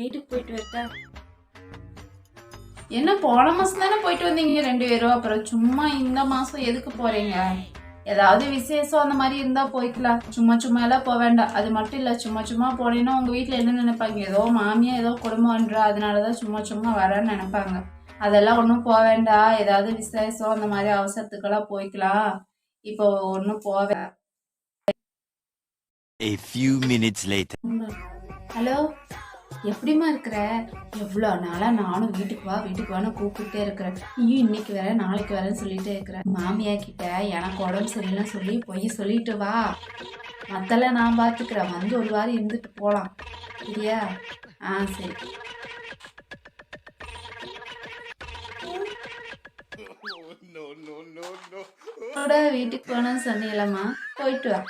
வீட்டுக்கு போயிட்டு வரட்டா? என்ன போன மாசம் தானே போயிட்டு வந்தீங்க ரெண்டு பேரும்? அப்புறம் சும்மா இந்த மாசம் எதுக்கு போறீங்க? ஏதாவது விசேஷம் அந்த மாதிரி இருந்தா போய்க்கலாம். சும்மா சும்மா எல்லாம் போக வேண்டாம். அது மட்டும் இல்ல சும்மா சும்மா போனீங்கன்னா உங்க வீட்ல என்ன நினைப்பாங்க? ஏதோ மாமியா ஏதோ குடும்பம்ன்றா அதனாலதான் சும்மா சும்மா வரேன்னு நினைப்பாங்க. அதெல்லாம் ஒன்றும் போக வேண்டாம். ஏதாவது விசேஷம் அந்த மாதிரி அவசரத்துக்கெல்லாம் போய்க்கலாம். இப்போ ஒன்றும் போக A few minutes later. Hello? எப்படிம்மா இருக்கிற? எவ்வளோ நாளாக நானும் வீட்டுக்கு வா வீட்டுக்கு வான்னு கூப்பிட்டுட்டே இருக்கிறேன். நீயும் இன்னைக்கு வர நாளைக்கு வரேன்னு சொல்லிட்டே இருக்கிற மாமியா கிட்ட எனக்கு உடம்பு சரியில்லைன்னு சொல்லி பொய் சொல்லிட்டு வா. மத்தெல்லாம் நான் பார்த்துக்கிறேன் வந்து ஒரு வாரம் இருந்துட்டு போகலாம் சரியா? ஆ சரி. கூட வீட்டுக்கு போகணும்னு சொன்னீங்களம்மா? போயிட்டு வா.